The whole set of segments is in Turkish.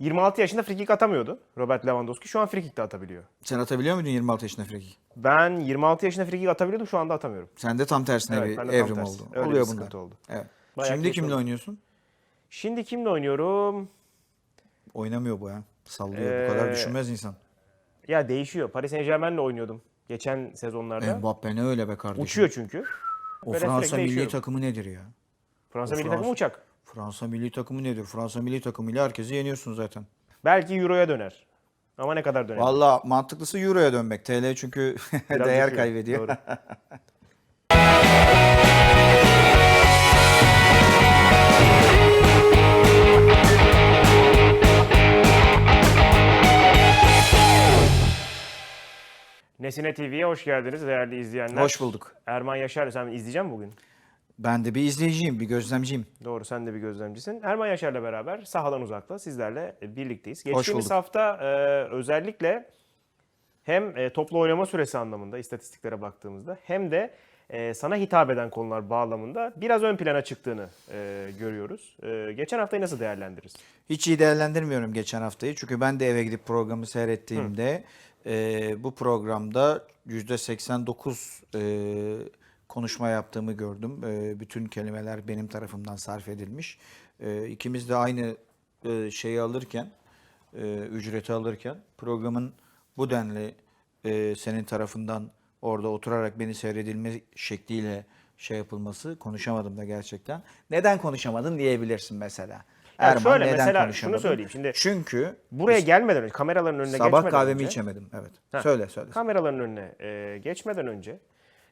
26 yaşında frikik atamıyordu Robert Lewandowski. Şu an frikik de atabiliyor. Sen atabiliyor muydun 26 yaşında friki? Ben 26 yaşında frikik atabiliyordum şu anda atamıyorum. Sen de tam tersine Evet, bir tam evrim tersi. oldu. Öyle Oluyor bunlar. oldu. Evet. Bayağı Şimdi kimle oldu. oynuyorsun? Şimdi kimle oynuyorum? Oynamıyor bu ya. Sallıyor. Bu kadar Ee, düşünmez insan. Ya değişiyor. Paris Saint Germain'le oynuyordum geçen sezonlarda. Mbappe ne öyle be kardeşim. Uçuyor çünkü. O Böyle Fransa milli değişiyorum. takımı nedir ya? Fransa O milli Fransa- takımı uçak. Fransa milli takımı nedir? Fransa milli takımıyla herkesi yeniyorsun zaten. Belki Euro'ya döner. Ama ne kadar döner? Valla mantıklısı Euro'ya dönmek. TL çünkü değer düşüyor. kaybediyor. Nesine TV'ye hoş geldiniz değerli izleyenler. Hoş bulduk. Erman Yaşar sen izleyeceğim bugün. Ben de bir izleyiciyim, bir gözlemciyim. Doğru sen de bir gözlemcisin. Erman Yaşar'la beraber sahadan uzakta sizlerle birlikteyiz. Geçtiğimiz hafta e, özellikle hem e, toplu oynama süresi anlamında istatistiklere baktığımızda hem de e, sana hitap eden konular bağlamında biraz ön plana çıktığını e, görüyoruz. E, geçen haftayı nasıl değerlendiririz? Hiç iyi değerlendirmiyorum geçen haftayı. Çünkü ben de eve gidip programı seyrettiğimde e, bu programda %89 e, konuşma yaptığımı gördüm. E, bütün kelimeler benim tarafımdan sarf edilmiş. E, ikimiz de aynı e, şeyi alırken, e, ücreti alırken programın bu denli e, senin tarafından orada oturarak beni seyredilme şekliyle şey yapılması konuşamadım da gerçekten. Neden konuşamadım diyebilirsin mesela. Yani şöyle, neden mesela konuşamadın? şunu söyleyeyim. Şimdi Çünkü Buraya gelmeden önce, kameraların önüne sabah geçmeden kahvemi önce, içemedim. Evet. Heh. Söyle söyle. kameraların önüne e, geçmeden önce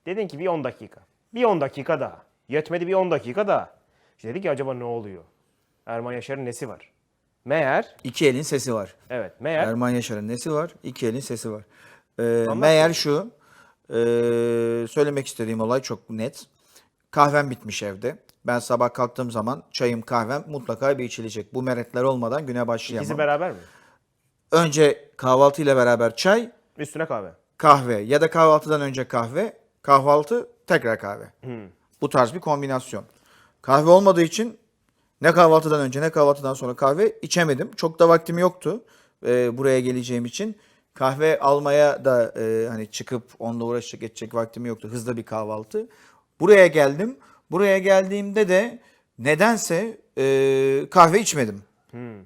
dedin ki bir 10 dakika. Bir 10 dakika daha. Yetmedi bir 10 dakika daha. İşte dedik ki acaba ne oluyor? Erman Yaşar'ın nesi var? Meğer, İki elin sesi var. evet meğer Erman Yaşar'ın nesi var? İki elin sesi var. Ee, meğer şu, e, söylemek istediğim olay çok net. Kahvem bitmiş evde. Ben sabah kalktığım zaman çayım kahvem mutlaka bir içilecek. Bu meretler olmadan güne başlayamam. ikisi beraber mi? Önce kahvaltıyla beraber çay, Üstüne kahve. kahve ya da kahvaltıdan önce kahve, kahvaltı tekrar kahve. Bu tarz bir kombinasyon. Kahve olmadığı için ne kahvaltıdan önce ne kahvaltıdan sonra kahve içemedim. Çok da vaktim yoktu e, buraya geleceğim için. Kahve almaya da e, hani çıkıp onunla uğraşacak edecek vaktim yoktu. Hızlı bir kahvaltı. Buraya geldim. Buraya geldiğimde de nedense e, kahve içmedim.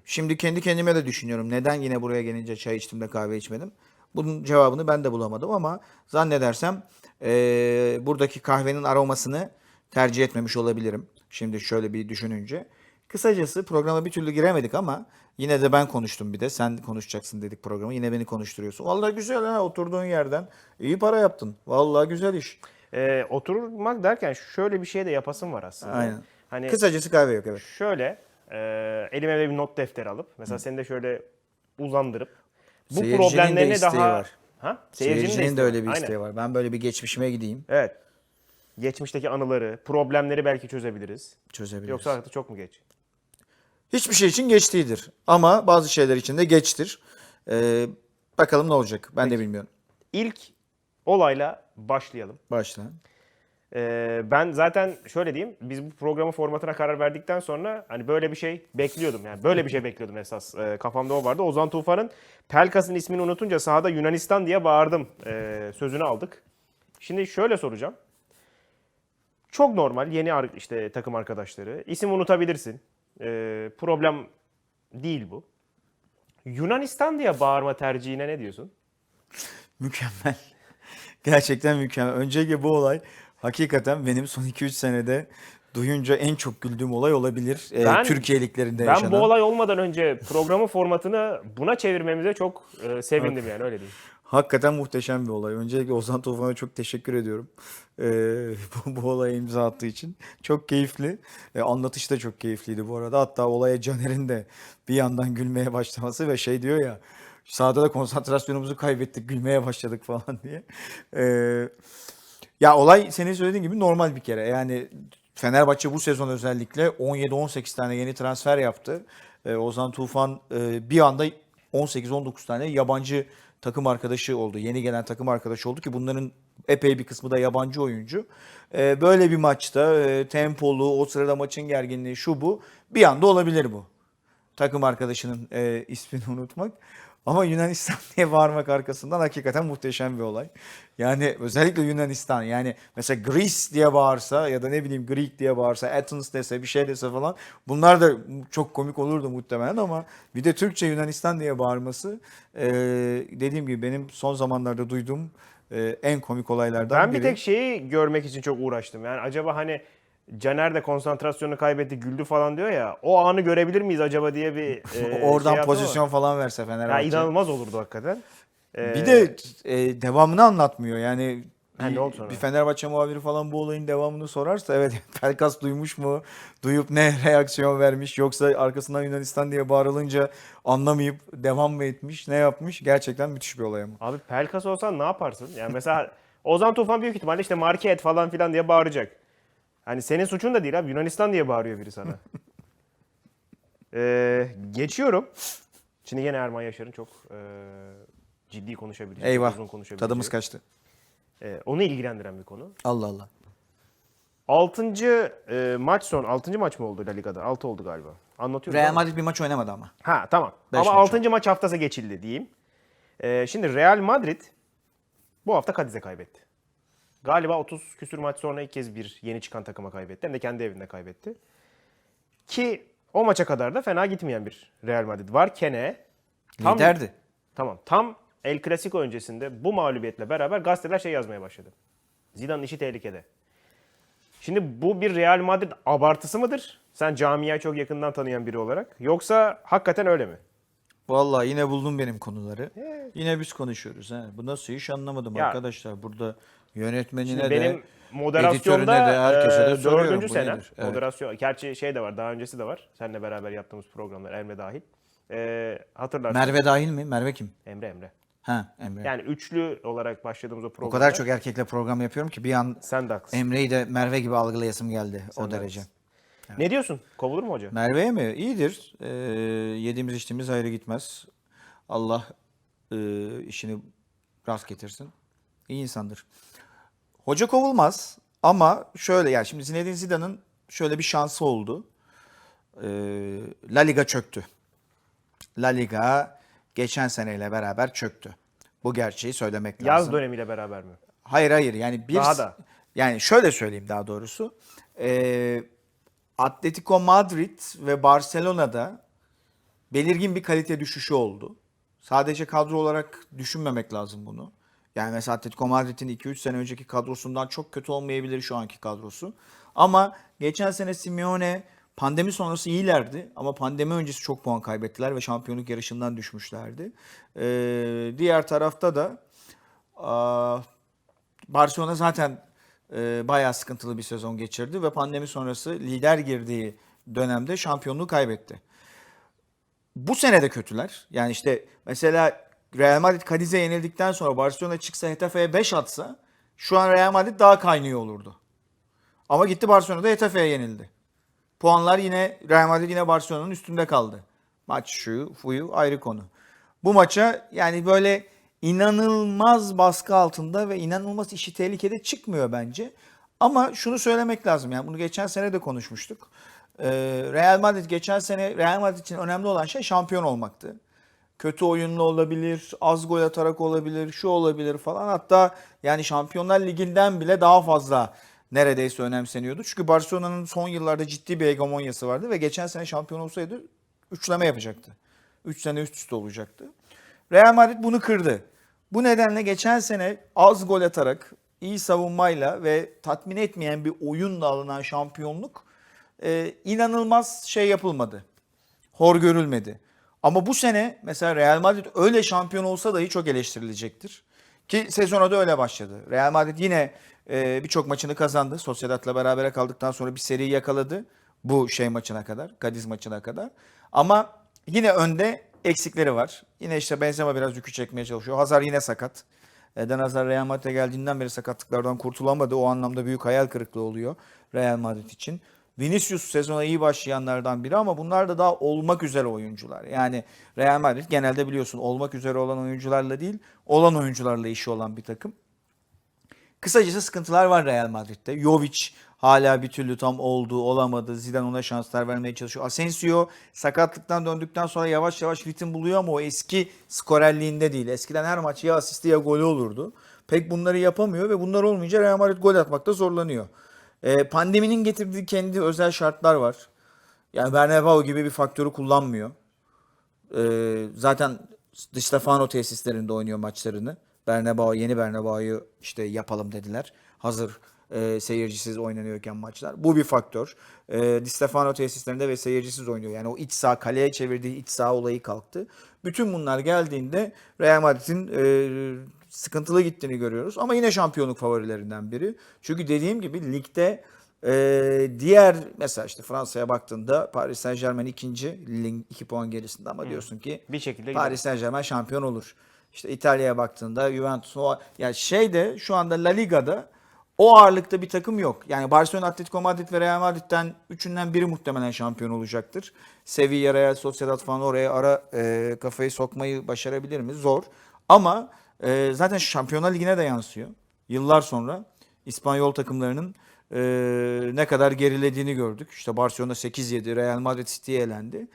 Şimdi kendi kendime de düşünüyorum. Neden yine buraya gelince çay içtim de kahve içmedim? Bunun cevabını ben de bulamadım ama zannedersem eee, buradaki kahvenin aromasını tercih etmemiş olabilirim. Şimdi şöyle bir düşününce. Kısacası programa bir türlü giremedik ama yine de ben konuştum bir de. Sen konuşacaksın dedik programı. Yine beni konuşturuyorsun. Vallahi güzel ha oturduğun yerden. iyi para yaptın. Vallahi güzel iş. E, oturmak derken şöyle bir şey de yapasım var aslında. Aynen. Hani Kısacası kahve yok evet. şöyle e, elime bir not defteri alıp mesela seni de şöyle uzandırıp bu Seyircinin de problemlerini isteği daha var. Ha? Seyircinin de isteği öyle bir Aynen. isteği var. Ben böyle bir geçmişime gideyim. Evet. Geçmişteki anıları, problemleri belki çözebiliriz. Çözebiliriz. Yoksa artık çok mu geç? Hiçbir şey için geç değildir. Ama bazı şeyler için de geçtir. Ee, bakalım ne olacak. Ben de bilmiyorum. İlk olayla başlayalım. Başla. Ee, ben zaten şöyle diyeyim, biz bu programın formatına karar verdikten sonra hani böyle bir şey bekliyordum. Yani böyle bir şey bekliyordum esas. Ee, kafamda o vardı. Ozan Tufan'ın Pelkas'ın ismini unutunca sahada Yunanistan diye bağırdım ee, sözünü aldık. Şimdi şöyle soracağım. Çok normal yeni işte takım arkadaşları. İsim unutabilirsin. Problem değil bu. Yunanistan diye bağırma tercihine ne diyorsun? Mükemmel. Gerçekten mükemmel. Önceki bu olay hakikaten benim son 2-3 senede duyunca en çok güldüğüm olay olabilir. Ee, Ben- Türkiye'liklerinde Ben yaşanan. bu olay olmadan önce programın formatını buna çevirmemize çok e, sevindim yani öyle diyeyim. Hakikaten muhteşem bir olay. Öncelikle Ozan Tufan'a çok teşekkür ediyorum. Ee, bu, bu olaya imza attığı için. Çok keyifli. Ee, anlatışı da çok keyifliydi bu arada. Hatta olaya Caner'in de bir yandan gülmeye başlaması ve şey diyor ya sahada da konsantrasyonumuzu kaybettik gülmeye başladık falan diye. Ee, ya olay senin söylediğin gibi normal bir kere. Yani Fenerbahçe bu sezon özellikle 17-18 tane yeni transfer yaptı. Ee, Ozan Tufan e, bir anda 18-19 tane yabancı takım arkadaşı oldu. Yeni gelen takım arkadaşı oldu ki bunların epey bir kısmı da yabancı oyuncu. Ee, böyle bir maçta e, tempolu, o sırada maçın gerginliği şu bu bir anda olabilir bu. takım arkadaşının e, ismini unutmak. Ama Yunanistan diye bağırmak arkasından hakikaten muhteşem bir olay. Yani özellikle Yunanistan yani mesela Greece diye bağırsa ya da ne bileyim Greek diye bağırsa Athens dese bir şey dese falan bunlar da çok komik olurdu muhtemelen ama bir de Türkçe Yunanistan diye bağırması e, dediğim gibi benim son zamanlarda duyduğum e, en komik olaylardan Ben biri. bir tek şeyi görmek için çok uğraştım. Yani acaba hani Caner de konsantrasyonu kaybetti, güldü falan diyor ya. O anı görebilir miyiz acaba diye bir e, Oradan şey pozisyon falan verse ama- Ya Fenerbahçe. inanılmaz olurdu hakikaten. Ee, Bir de e, devamını anlatmıyor. Yani Ha, bir, ne oldu sonra? bir Fenerbahçe muhabiri falan bu olayın devamını sorarsa evet Pelkas duymuş mu? Duyup ne reaksiyon vermiş? Yoksa arkasından Yunanistan diye bağırılınca anlamayıp devam mı etmiş? Ne yapmış? Gerçekten müthiş bir olay ama. Abi Pelkas olsan ne yaparsın? Yani mesela Ozan Tufan büyük ihtimalle işte marke et falan filan diye bağıracak. Hani senin suçun da değil abi. Yunanistan diye bağırıyor biri sana. Ee, geçiyorum. Şimdi yine Erman Yaşar'ın çok e, ciddi konuşabileceği, Eyvah. uzun konuşabileceği. Tadımız kaçtı. e, onu ilgilendiren bir konu. Allah Allah. 6. E, maç son 6. maç mı oldu La Liga'da? 6 oldu galiba. Anlatıyorum. Real? Madrid bir maç oynamadı ama. Ha tamam. Beş Ama maç 6. maç haftası geçildi diyeyim. Ee, şimdi Real Madrid bu hafta Cadiz'e kaybetti. Galiba 30 küsür maç sonra ilk kez bir yeni çıkan takıma kaybetti. Hem de kendi evinde kaybetti. Ki o maça kadar da fena gitmeyen bir Real Madrid var. Kene tam, Liderdi. Tamam. Tam El Clasico öncesinde bu mağlubiyetle beraber gazeteler şey yazmaya başladı. Zidane'ın işi tehlikede. Şimdi bu bir Real Madrid abartısı mıdır? Sen camiayı çok yakından tanıyan biri olarak. Yoksa hakikaten öyle mi? Vallahi yine buldum benim konuları. Yine biz konuşuyoruz. Ha. Bu nasıl iş anlamadım Ya- arkadaşlar. Burada yönetmenine Şimdi de benim moderasyonda editörüne de, herkese de e, soruyorum, dördüncü bu sene. nedir? Evet. Moderasyon. Gerçi şey de var. Daha öncesi de var. Seninle beraber yaptığımız programlar. Emre dahil. E, hatırlarsın. Merve dahil mi? Merve kim? Emre Emre. Ha Emre. Yani üçlü olarak başladığımız o programda. o kadar çok erkekle program yapıyorum ki bir an Sen de haklısın. Emre'yi de Merve gibi algılayasım geldi o de derece. Ne diyorsun? Kovulur mu hoca? Merve'ye mi? İyidir. Ee, yediğimiz içtiğimiz ayrı gitmez. Allah e, işini rast getirsin. İyi insandır. Hoca kovulmaz ama şöyle yani şimdi Zinedine Zidane'ın şöyle bir şansı oldu. Ee, La Liga çöktü. La Liga geçen seneyle beraber çöktü. Bu gerçeği söylemek lazım. Yaz dönemiyle beraber mi? Hayır hayır yani bir Daha da. yani şöyle söyleyeyim daha doğrusu. Ee, Atletico Madrid ve Barcelona'da belirgin bir kalite düşüşü oldu. Sadece kadro olarak düşünmemek lazım bunu. Yani mesela Atletico Madrid'in 2-3 sene önceki kadrosundan çok kötü olmayabilir şu anki kadrosu. Ama geçen sene Simeone pandemi sonrası iyilerdi ama pandemi öncesi çok puan kaybettiler ve şampiyonluk yarışından düşmüşlerdi. Ee, diğer tarafta da aa, Barcelona zaten e, bayağı sıkıntılı bir sezon geçirdi ve pandemi sonrası lider girdiği dönemde şampiyonluğu kaybetti. Bu sene de kötüler. Yani işte mesela Real Madrid Cadiz'e yenildikten sonra Barcelona çıksa Hetafe'ye 5 atsa şu an Real Madrid daha kaynıyor olurdu. Ama gitti Barcelona'da Hetafe'ye yenildi. Puanlar yine Real Madrid yine Barcelona'nın üstünde kaldı. Maç şu, fuyu ayrı konu. Bu maça yani böyle inanılmaz baskı altında ve inanılmaz işi tehlikede çıkmıyor bence. Ama şunu söylemek lazım yani bunu geçen sene de konuşmuştuk. Ee, Real Madrid geçen sene Real Madrid için önemli olan şey şampiyon olmaktı. Kötü oyunlu olabilir, az gol atarak olabilir, şu olabilir falan. Hatta yani Şampiyonlar Ligi'nden bile daha fazla neredeyse önemseniyordu. Çünkü Barcelona'nın son yıllarda ciddi bir hegemonyası vardı ve geçen sene şampiyon olsaydı üçleme yapacaktı. Üç sene üst üste olacaktı. Real Madrid bunu kırdı. Bu nedenle geçen sene az gol atarak, iyi savunmayla ve tatmin etmeyen bir oyunla alınan şampiyonluk e, inanılmaz şey yapılmadı. Hor görülmedi. Ama bu sene mesela Real Madrid öyle şampiyon olsa dahi çok eleştirilecektir. Ki sezona da öyle başladı. Real Madrid yine e, birçok maçını kazandı. Sociedad'la beraber kaldıktan sonra bir seri yakaladı. Bu şey maçına kadar, Cadiz maçına kadar. Ama yine önde eksikleri var. Yine işte Benzema biraz yükü çekmeye çalışıyor. Hazar yine sakat. Eden Hazar Real Madrid'e geldiğinden beri sakatlıklardan kurtulamadı. O anlamda büyük hayal kırıklığı oluyor Real Madrid için. Vinicius sezona iyi başlayanlardan biri ama bunlar da daha olmak üzere oyuncular. Yani Real Madrid genelde biliyorsun olmak üzere olan oyuncularla değil, olan oyuncularla işi olan bir takım. Kısacası sıkıntılar var Real Madrid'de. Jovic hala bir türlü tam oldu, olamadı. Zidane ona şanslar vermeye çalışıyor. Asensio sakatlıktan döndükten sonra yavaş yavaş ritim buluyor ama o eski skorerliğinde değil. Eskiden her maç ya asisti ya golü olurdu. Pek bunları yapamıyor ve bunlar olmayınca Real Madrid gol atmakta zorlanıyor. Ee, pandeminin getirdiği kendi özel şartlar var. Yani Bernabeu gibi bir faktörü kullanmıyor. Ee, zaten Di Stefano tesislerinde oynuyor maçlarını. Bernabeu, yeni Bernabeu'yu işte yapalım dediler. Hazır e, seyircisiz oynanıyorken maçlar. Bu bir faktör. E, Di Stefano tesislerinde ve seyircisiz oynuyor. Yani o iç saha kaleye çevirdiği iç saha olayı kalktı. Bütün bunlar geldiğinde Real Madrid'in e, sıkıntılı gittiğini görüyoruz. Ama yine şampiyonluk favorilerinden biri. Çünkü dediğim gibi ligde ee, diğer mesela işte Fransa'ya baktığında Paris Saint Germain ikinci, Lille 2 puan gerisinde ama diyorsun ki Bir şekilde Paris Saint Germain şampiyon olur. İşte İtalya'ya baktığında Juventus o yani şeyde şu anda La Liga'da o ağırlıkta bir takım yok. Yani Barcelona, Atletico Madrid ve Real Madrid'den üçünden biri muhtemelen şampiyon olacaktır. Sevilla, Real Sociedad falan oraya ara e, kafayı sokmayı başarabilir mi? Zor. Ama e, zaten Şampiyonlar Ligi'ne de yansıyor. Yıllar sonra İspanyol takımlarının e, ne kadar gerilediğini gördük. İşte Barcelona 8-7, Real Madrid City'ye elendi.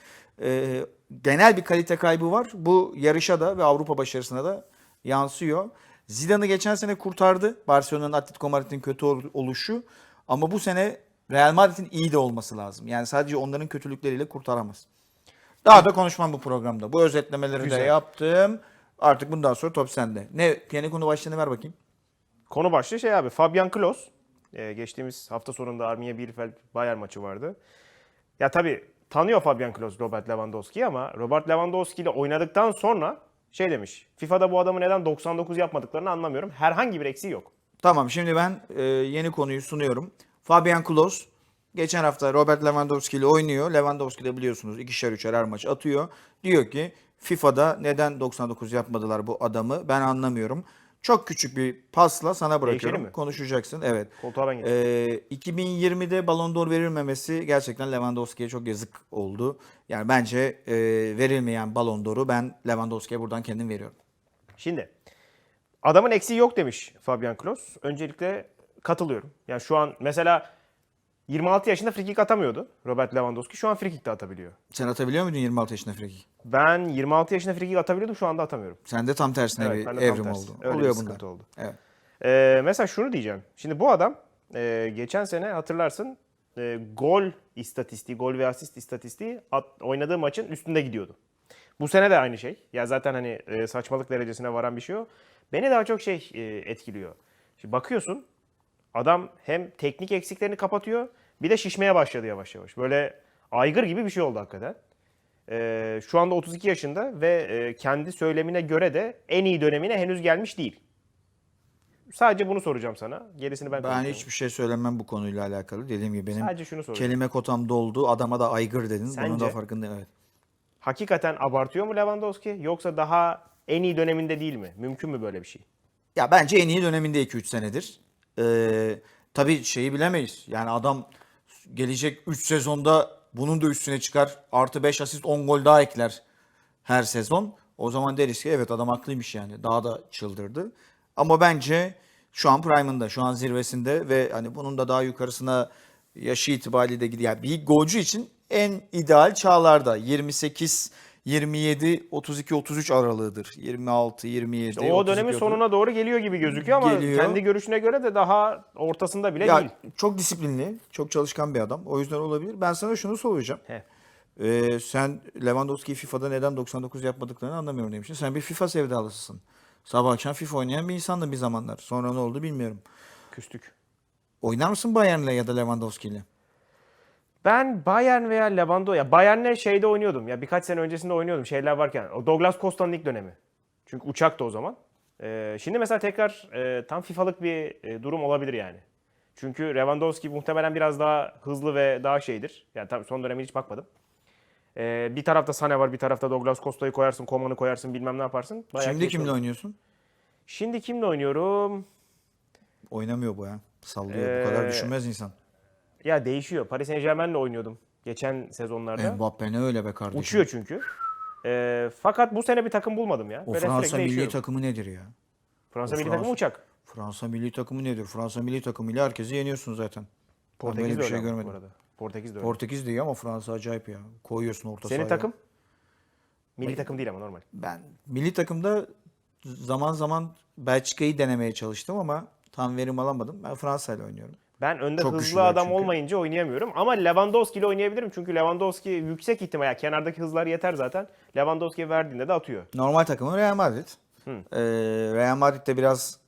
E, genel bir kalite kaybı var. Bu yarışa da ve Avrupa başarısına da yansıyor. Zidane'ı geçen sene kurtardı. Barcelona'nın Atletico Madrid'in kötü ol- oluşu. Ama bu sene Real Madrid'in iyi de olması lazım. Yani sadece onların kötülükleriyle kurtaramaz. Daha da konuşmam bu programda. Bu özetlemeleri de Güzel. yaptım. Artık bundan sonra top sende. Ne? Yeni konu başlığını ver bakayım. Konu başlığı şey abi Fabian Klos. Ee, geçtiğimiz hafta sonunda Arminia Bielefeld Bayern maçı vardı. Ya tabii tanıyor Fabian Klos Robert Lewandowski'yi ama Robert Lewandowski ile oynadıktan sonra şey demiş. FIFA'da bu adamı neden 99 yapmadıklarını anlamıyorum. Herhangi bir eksiği yok. Tamam şimdi ben e, yeni konuyu sunuyorum. Fabian Klos geçen hafta Robert Lewandowski ile oynuyor. Lewandowski de biliyorsunuz ikişer üçer her maç atıyor. Diyor ki FIFA'da neden 99 yapmadılar bu adamı ben anlamıyorum. Çok küçük bir pasla sana bırakıyorum. mi? Konuşacaksın. Evet. Koltuğa ben geçeyim. Ee, 2020'de Ballon d'Or verilmemesi gerçekten Lewandowski'ye çok yazık oldu. Yani bence e, verilmeyen Ballon d'Or'u ben Lewandowski'ye buradan kendim veriyorum. Şimdi adamın eksiği yok demiş Fabian Klos. Öncelikle katılıyorum. Yani şu an mesela 26 yaşında frikik atamıyordu Robert Lewandowski. Şu an frikik de atabiliyor. Sen atabiliyor muydun 26 yaşında frikik? Ben 26 yaşında frikik atabiliyordum şu anda atamıyorum. Sen de tam tersine Evet, bir tam evrim tersi. oldu. Öyle Oluyor bunlar. oldu. Evet. Ee, mesela şunu diyeceğim. Şimdi bu adam e, geçen sene hatırlarsın e, gol istatistiği, gol ve asist istatistiği at- oynadığı maçın üstünde gidiyordu. Bu sene de aynı şey. Ya zaten hani e, saçmalık derecesine varan bir şey o. Beni daha çok şey e, etkiliyor. Şimdi bakıyorsun adam hem teknik eksiklerini kapatıyor bir de şişmeye başladı yavaş yavaş. Böyle aygır gibi bir şey oldu hakikaten. E, şu anda 32 yaşında ve e, kendi söylemine göre de en iyi dönemine henüz gelmiş değil. Sadece bunu soracağım sana. Gerisini ben Ben hiçbir şey söylemem bu konuyla alakalı. Dediğim gibi benim Sadece şunu soracağım. kelime kotam doldu. Adama da aygır dedin. Bunun Sence? da farkındayım. Evet. Hakikaten abartıyor mu Lewandowski yoksa daha en iyi döneminde değil mi? Mümkün mü böyle bir şey? Ya bence en iyi döneminde 2-3 senedir. Ee, tabii şeyi bilemeyiz. Yani adam gelecek 3 sezonda bunun da üstüne çıkar. Artı 5 asist 10 gol daha ekler her sezon. O zaman deriz ki evet adam haklıymış yani. Daha da çıldırdı. Ama bence şu an prime'ında, şu an zirvesinde ve hani bunun da daha yukarısına yaşı itibariyle de gidiyor. Yani bir golcü için en ideal çağlarda 28 27 32 33 aralığıdır. 26 27 o 32, dönemin 33. sonuna doğru geliyor gibi gözüküyor ama Geliyor. kendi görüşüne göre de daha ortasında bile Ya değil. çok disiplinli, çok çalışkan bir adam. O yüzden olabilir. Ben sana şunu soracağım. He. Ee, sen Lewandowski'yi FIFA'da neden 99 yapmadıklarını anlamıyorum demiştin. Sen bir FIFA sevdalısısın. Sabah akşam FIFA oynayan bir insandın bir zamanlar. Sonra ne oldu bilmiyorum. Küstük. Oynar mısın Bayern'le ya da Lewandowski'yle? Ben Bayern veya Lewandowski, ya Bayern'le şeyde oynuyordum. Ya birkaç sene öncesinde oynuyordum şeyler varken. O Douglas Costa'nın ilk dönemi. Çünkü uçaktı o zaman. Ee, şimdi mesela tekrar e, tam FIFA'lık bir e, durum olabilir yani. Çünkü Lewandowski muhtemelen biraz daha hızlı ve daha şeydir. Yani tabii son döneme hiç bakmadım. Ee, bir tarafta Sane var, bir tarafta Douglas Costa'yı koyarsın, Koman'ı koyarsın, bilmem ne yaparsın. Bayağı Şimdi kimle olur. oynuyorsun? Şimdi kimle oynuyorum? Oynamıyor bu ya. Sallıyor. Bu kadar Ee, düşünmez insan. Ya değişiyor. Paris Saint Germain'le oynuyordum geçen sezonlarda. Mbappe ne öyle be kardeşim. Uçuyor çünkü. Ee, fakat bu sene bir takım bulmadım ya. O Böyle Fransa milli değişiyorum. takımı nedir ya? Fransa o milli Fransa- takımı uçak. Fransa milli takımı nedir? Fransa milli takımıyla herkesi yeniyorsun zaten. Ben Portekiz böyle de bir öyle şey ama bu görmedim. arada. Portekiz de öyle. Portekiz de iyi ama Fransa acayip ya. Koyuyorsun orta Senin sahaya. takım? Milli takım değil ama normal. Ben milli takımda zaman zaman Belçika'yı denemeye çalıştım ama tam verim alamadım. Ben Fransa ile oynuyorum. Ben önde Çok hızlı adam çünkü. olmayınca oynayamıyorum. Ama Lewandowski ile oynayabilirim. Çünkü Lewandowski yüksek ihtimal. Yani kenardaki hızlar yeter zaten. Lewandowski'ye verdiğinde de atıyor. Normal takımım Real Madrid. Hı. Ee, Real Madrid'de biraz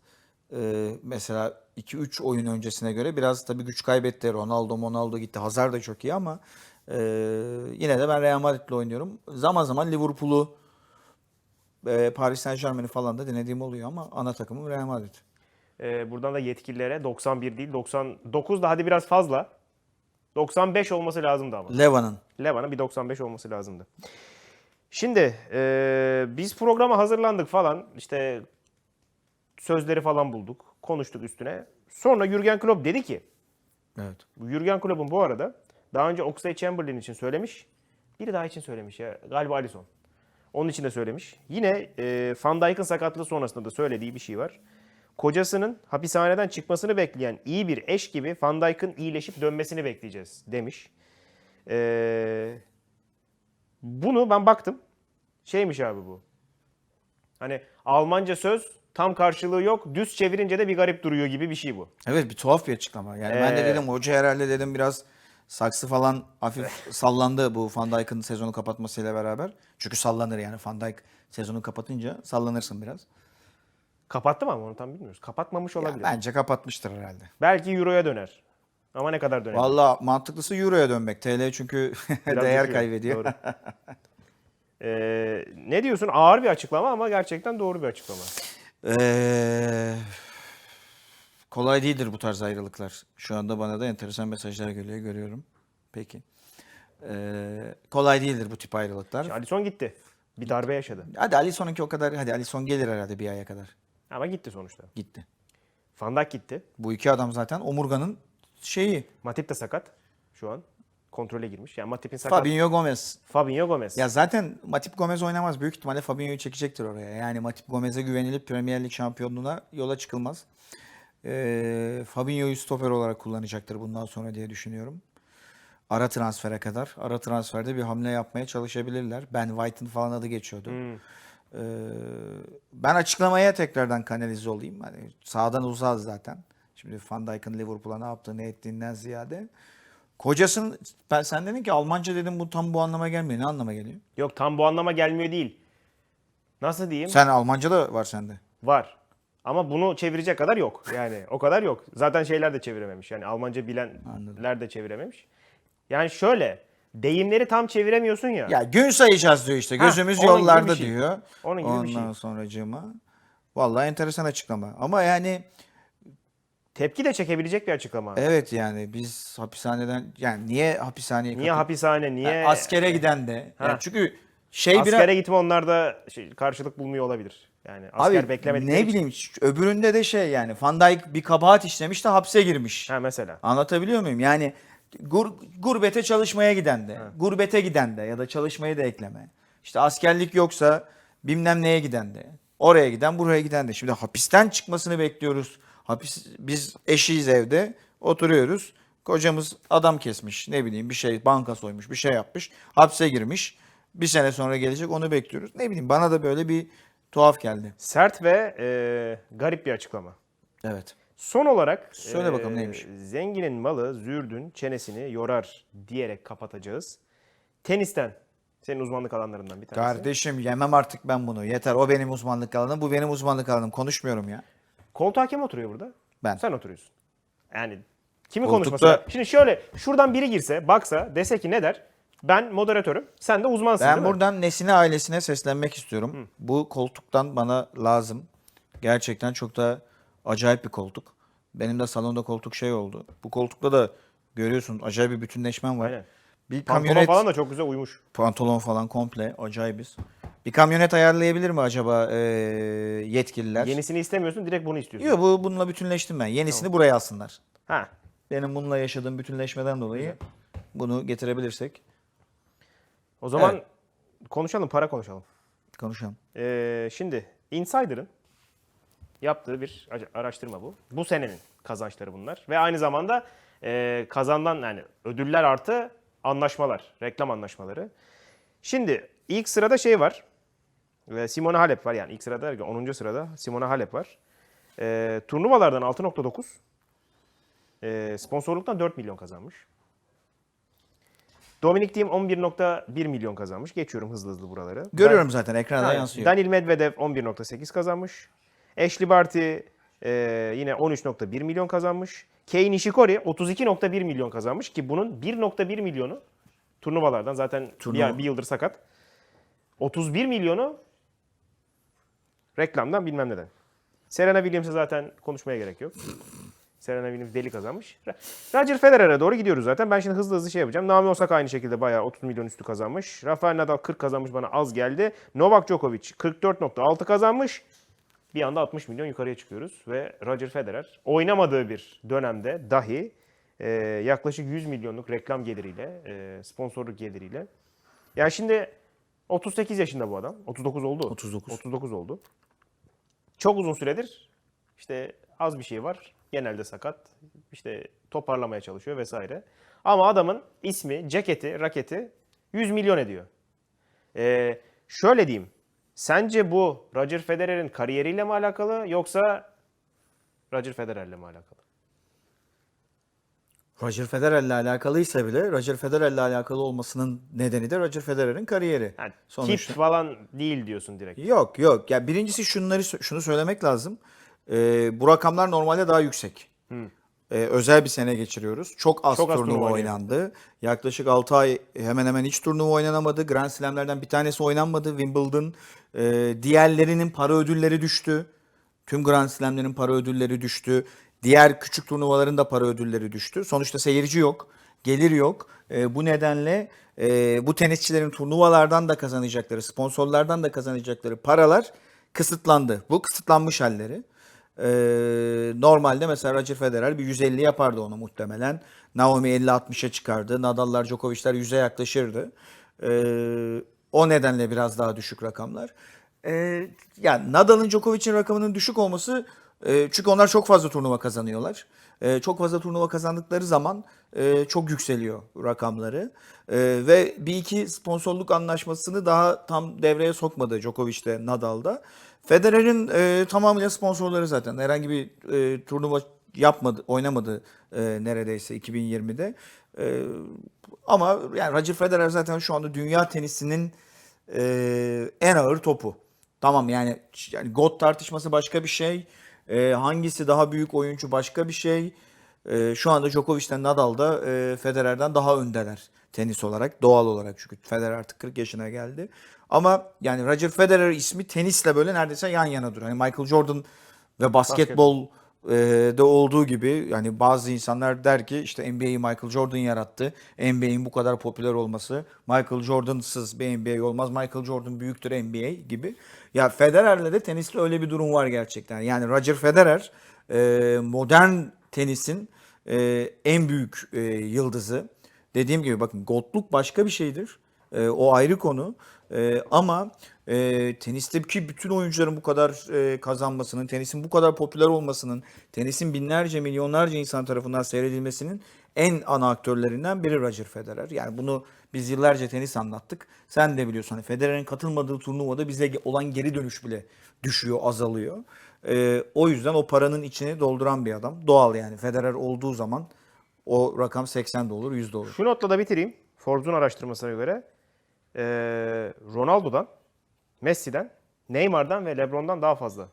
e, mesela 2-3 oyun öncesine göre biraz tabii güç kaybetti. Ronaldo, Ronaldo gitti. Hazard da çok iyi ama e, yine de ben Real Madrid'le oynuyorum. Zaman zaman Liverpool'u e, Paris Saint Germain'i falan da denediğim oluyor ama ana takımım Real Madrid. Ee, buradan da yetkililere 91 değil 99 da hadi biraz fazla. 95 olması lazımdı ama. Leva'nın. Levan'a bir 95 olması lazımdı. Şimdi e, biz programa hazırlandık falan. İşte sözleri falan bulduk. Konuştuk üstüne. Sonra Jürgen Klopp dedi ki Evet. Jürgen Klopp'un bu arada daha önce Oxlade Chamberlain için söylemiş. Biri daha için söylemiş ya. Galiba Alisson. Onun için de söylemiş. Yine e, Van Dijk'ın sakatlığı sonrasında da söylediği bir şey var. Kocasının hapishaneden çıkmasını bekleyen iyi bir eş gibi Van Dijk'ın iyileşip dönmesini bekleyeceğiz demiş. E, bunu ben baktım. Şeymiş abi bu. Hani Almanca söz tam karşılığı yok. Düz çevirince de bir garip duruyor gibi bir şey bu. Evet bir tuhaf bir açıklama. Yani ben de Ee, dedim hoca herhalde dedim biraz saksı falan hafif sallandı bu Van Dijk'ın sezonu kapatmasıyla beraber. Çünkü sallanır yani Van Dijk sezonu kapatınca sallanırsın biraz. Kapattı mı ama onu tam bilmiyoruz. Kapatmamış olabilir. bence kapatmıştır herhalde. Belki Euro'ya döner. Ama ne kadar döner? Valla mantıklısı Euro'ya dönmek. TL çünkü Biraz değer düşüyor. kaybediyor. Doğru. Ee, ne diyorsun? Ağır bir açıklama ama gerçekten doğru bir açıklama. Ee, kolay değildir bu tarz ayrılıklar. Şu anda bana da enteresan mesajlar geliyor görüyorum. Peki. Ee, kolay değildir bu tip ayrılıklar. Alisson gitti. Bir darbe yaşadı. Hadi Alisson'unki o kadar. Hadi Alisson gelir herhalde bir aya kadar. Ama gitti sonuçta. Gitti. Van Dijk gitti. Bu iki adam zaten omurganın şeyi. Matip de sakat şu an. Kontrole girmiş. Yani Matip'in sakat. Fabinho Gomez. Fabinho Gomez. Ya zaten Matip Gomez oynamaz. Büyük ihtimalle Fabinho'yu çekecektir oraya. Yani Matip Gomez'e güvenilip Premier Lig şampiyonluğuna yola çıkılmaz. Ee, Fabinho'yu stoper olarak kullanacaktır bundan sonra diye düşünüyorum. Ara transfere kadar. Ara transferde bir hamle yapmaya çalışabilirler. Ben White'ın falan adı geçiyordu. Hmm. Ee, ben açıklamaya tekrardan kanalize olayım. Hani sağdan uzağız zaten. Şimdi Van Dijk'ın Liverpool'a ne yaptığı ne ettiğinden ziyade. Kocasının ben sen dedin ki Almanca dedim bu tam bu anlama gelmiyor. Ne anlama geliyor? Yok tam bu anlama gelmiyor değil. Nasıl diyeyim? Sen Almanca da var sende. Var. Ama bunu çevirecek kadar yok. Yani o kadar yok. Zaten şeyler de çevirememiş. Yani Almanca bilenler de çevirememiş. Yani şöyle deyimleri tam çeviremiyorsun ya. Ya gün sayacağız diyor işte. Ha, Gözümüz gibi yollarda bir şey. diyor. Onun gibi bir Ondan şey. sonracığıma. Vallahi enteresan açıklama. Ama yani Tepki de çekebilecek bir açıklama. evet yani biz hapishaneden yani niye hapishaneye Niye kapı- hapishane, niye Yani askere giden de. Ha. Yani çünkü şey askere biraz gitme onlarda şey, karşılık bulmuyor olabilir. Yani asker abi beklemedikleri ne bileyim öbüründe de şey yani Van Dijk bir kabahat işlemiş de hapse girmiş. Ha mesela. Anlatabiliyor muyum? Yani gur, gurbete çalışmaya giden de, gurbete giden de ya da çalışmayı da ekleme. İşte askerlik yoksa bilmem neye giden de. Oraya giden, buraya giden de. Şimdi hapisten çıkmasını bekliyoruz. Hapis biz eşiyiz evde, oturuyoruz. Kocamız adam kesmiş, ne bileyim bir şey banka soymuş, bir şey yapmış, hapse girmiş. Bir sene sonra gelecek onu bekliyoruz. Ne bileyim bana da böyle bir tuhaf geldi. Sert ve e, garip bir açıklama. Evet. Son olarak Söyle bakalım neymiş? Zenginin malı zürdün çenesini yorar diyerek kapatacağız. Tenisten senin uzmanlık alanlarından bir tanesi. Kardeşim yemem artık ben bunu. Yeter o benim uzmanlık alanım, bu benim uzmanlık alanım. Konuşmuyorum ya. Koltuğa kim oturuyor burada? Ben. Sen oturuyorsun. Yani kimin Koltukta- konuşması? Şimdi şöyle şuradan biri girse baksa dese ki ne der? Ben moderatörüm. Sen de uzmansın Ben buradan Nesine ailesine seslenmek istiyorum. Bu koltuktan bana lazım. Gerçekten çok da acayip bir koltuk. Benim de salonda koltuk şey oldu. Bu koltukta da görüyorsun acayip bir bütünleşmem var. Aynen. Bir Pantolon kamyonet falan da çok güzel uymuş. pantolon falan komple acayibiz. Bir kamyonet ayarlayabilir mi acaba e, yetkililer? Yenisini istemiyorsun direkt bunu istiyorsun. Yok bu bununla bütünleştim ben. Yenisini buraya alsınlar. Ha. Benim bununla yaşadığım bütünleşmeden dolayı bunu getirebilirsek O zaman konuşalım para konuşalım. konuşalım. Ee, şimdi Insider'ın yaptığı bir ara- araştırma bu. Bu senenin kazançları bunlar. Ve aynı zamanda e, kazanılan yani ödüller artı anlaşmalar, reklam anlaşmaları. Şimdi ilk sırada şey var. Ve Simona Halep var yani ilk sırada derken 10. sırada Simona Halep var. E, turnuvalardan 6.9 e, sponsorluktan 4 milyon kazanmış. Dominic Thiem 11.1 milyon kazanmış. Geçiyorum hızlı hızlı buraları. Görüyorum zaten ekranda Ha, yansıyor. Daniil Medvedev 11.8 kazanmış. Ashley Barty e, yine 13.1 milyon kazanmış. Kei Nishikori 32.1 milyon kazanmış ki bunun 1.1 milyonu turnuvalardan zaten Turnuva. bir, bir yıldır sakat. 31 milyonu reklamdan bilmem neden. Serena Williams'e zaten konuşmaya gerek yok. Serena Williams deli kazanmış. Roger Federer'e doğru gidiyoruz zaten. Ben şimdi hızlı hızlı şey yapacağım. Naomi Osaka aynı şekilde bayağı 30 milyon üstü kazanmış. Rafael Nadal 40 kazanmış bana az geldi. Novak Djokovic 44.6 kazanmış. Bir anda 60 milyon yukarıya çıkıyoruz. Ve Roger Federer oynamadığı bir dönemde dahi e, yaklaşık 100 milyonluk reklam geliriyle, e, sponsorluk geliriyle. Yani şimdi 38 yaşında bu adam. 39 oldu. 39. 39 oldu. Çok uzun süredir işte az bir şey var. Genelde sakat. İşte toparlamaya çalışıyor vesaire. Ama adamın ismi, ceketi, raketi 100 milyon ediyor. Ee, şöyle diyeyim. Sence bu Roger Federer'in kariyeriyle mi alakalı yoksa Roger Federer'le mi alakalı? Roger Federer'le alakalıysa bile Roger Federer'le alakalı olmasının nedeni de Roger Federer'in kariyeri. Yani Sonuçta. tip falan değil diyorsun direkt. Yok yok. Ya birincisi şunları şunu söylemek lazım. Ee, bu rakamlar normalde daha yüksek. Ee, özel bir sene geçiriyoruz. Çok az Çok az turnuva turnuva oynandı. Yaklaşık 6 ay hemen hemen hiç turnuva oynanamadı. Grand Slam'lerden bir tanesi oynanmadı. Wimbledon. Ee, diğerlerinin para ödülleri düştü. Tüm Grand Slam'lerin para ödülleri düştü. Diğer küçük turnuvaların da para ödülleri düştü. Sonuçta seyirci yok, gelir yok. Ee, bu nedenle e, bu tenisçilerin turnuvalardan da kazanacakları, sponsorlardan da kazanacakları paralar kısıtlandı. Bu kısıtlanmış halleri. Ee, normalde mesela Roger Federer bir 150 yapardı onu muhtemelen. Naomi 50-60'a çıkardı. Nadal'lar, Djokovic'ler 100'e yaklaşırdı. Ee, o nedenle biraz daha düşük rakamlar. Ee, yani Nadal'ın Djokovic'in rakamının düşük olması e, çünkü onlar çok fazla turnuva kazanıyorlar. E, çok fazla turnuva kazandıkları zaman e, çok yükseliyor rakamları. E, ve bir iki sponsorluk anlaşmasını daha tam devreye sokmadı Djokovic'te Nadal'da. Federer'in e, tamamıyla sponsorları zaten. Herhangi bir e, turnuva yapmadı, oynamadı e, neredeyse 2020'de. E, ama yani Roger Federer zaten şu anda dünya tenisinin e, en ağır topu. Tamam yani yani GOAT tartışması başka bir şey. E, hangisi daha büyük oyuncu başka bir şey. E, şu anda Djokovic'ten Nadal da e, Federer'den daha öndeler tenis olarak doğal olarak çünkü Federer artık 40 yaşına geldi. Ama yani Roger Federer ismi tenisle böyle neredeyse yan yana duruyor. Hani Michael Jordan ve basketbol e, de olduğu gibi yani bazı insanlar der ki işte NBA'yi Michael Jordan yarattı. NBA'in bu kadar popüler olması Michael Jordan'sız bir NBA olmaz. Michael Jordan büyüktür NBA gibi. Ya Federer'le de teniste öyle bir durum var gerçekten. Yani Roger Federer modern tenisin en büyük yıldızı. Dediğim gibi bakın goldluk başka bir şeydir. O ayrı konu. Ama e, tenisteki bütün oyuncuların bu kadar e, kazanmasının, tenisin bu kadar popüler olmasının, tenisin binlerce, milyonlarca insan tarafından seyredilmesinin en ana aktörlerinden biri Roger Federer. Yani bunu biz yıllarca tenis anlattık. Sen de biliyorsun hani Federer'in katılmadığı turnuvada bize olan geri dönüş bile düşüyor, azalıyor. E, o yüzden o paranın içini dolduran bir adam. Doğal yani Federer olduğu zaman o rakam 80 de olur, 100 de olur. Şu notla da bitireyim. Forbes'un araştırmasına göre e, Ronaldo'dan, Messi'den, Neymar'dan ve LeBron'dan daha fazla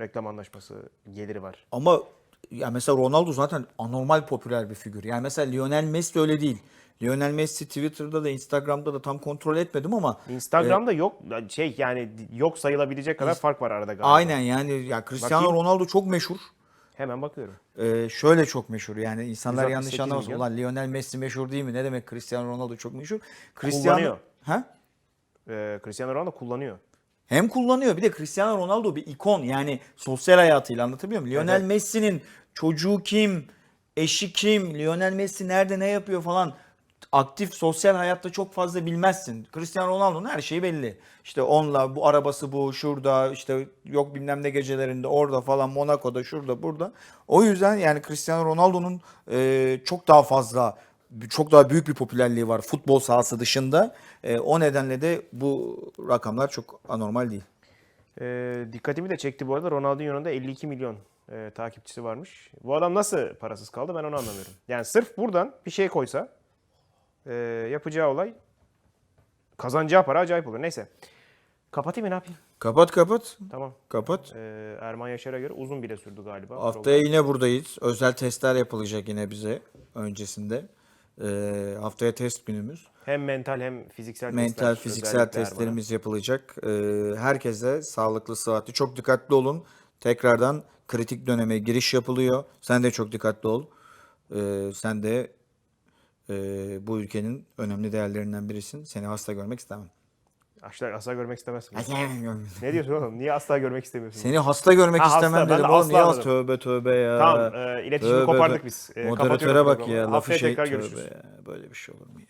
reklam anlaşması geliri var. Ama ya mesela Ronaldo zaten anormal popüler bir figür. Yani mesela Lionel Messi öyle değil. Lionel Messi Twitter'da da Instagram'da da tam kontrol etmedim ama Instagram'da yok şey yani yok sayılabilecek kadar fark var arada galiba. aynen yani ya Cristiano Bakayım. Ronaldo çok meşhur. Hemen bakıyorum. Ee, şöyle çok meşhur yani insanlar 168 yanlış anlamasın. Ulan Lionel Messi meşhur değil mi? Ne demek Cristiano Ronaldo çok meşhur? Cristiano Kullanıyor. Ha? Ee, Cristiano Ronaldo kullanıyor. Hem kullanıyor bir de Cristiano Ronaldo bir ikon yani sosyal hayatıyla anlatabiliyor muyum? Lionel Evet. Messi'nin çocuğu kim, eşi kim, Lionel Messi nerede ne yapıyor falan aktif sosyal hayatta çok fazla bilmezsin. Cristiano Ronaldo'nun her şeyi belli. İşte onunla bu arabası bu şurada işte yok bilmem ne gecelerinde orada falan Monaco'da şurada burada. O yüzden yani Cristiano Ronaldo'nun e, çok daha fazla çok daha büyük bir popülerliği var futbol sahası dışında. E, o nedenle de bu rakamlar çok anormal değil. Ee, dikkatimi de çekti bu arada. Ronaldinho'nun da 52 milyon e, takipçisi varmış. Bu adam nasıl parasız kaldı ben onu anlamıyorum. Yani sırf buradan bir şey koysa e, yapacağı olay kazanacağı para acayip olur. Neyse. Kapatayım mı ne yapayım? Kapat kapat. Tamam. Kapat. Ee, Erman Yaşar'a göre uzun bile sürdü galiba. Haftaya yine buradayız. Özel testler yapılacak yine bize öncesinde. Ee, haftaya test günümüz. Hem mental hem fiziksel Mental, testler, fiziksel testlerimiz yapılacak. Ee, herkese sağlıklı, sıhhatli. Çok dikkatli olun. Tekrardan kritik döneme giriş yapılıyor. Sen de çok dikkatli ol. Ee, sen de e, bu ülkenin önemli değerlerinden birisin. Seni hasta görmek istemem. Asla, asla görmek istemezsin. Seni ne diyorsun oğlum? Niye asla görmek istemiyorsun? hasta görmek Ha, hasta. istemem Ben de dedim. Oğlum asla niye anladım. tövbe tövbe ya. Tamam, e, iletişimi Tövbe kopardık be. biz. E, Moderatöre bak programı. ya. Lafı Haftaya şey tekrar tövbe görüşürüz. ya. Böyle bir şey olur mu ya?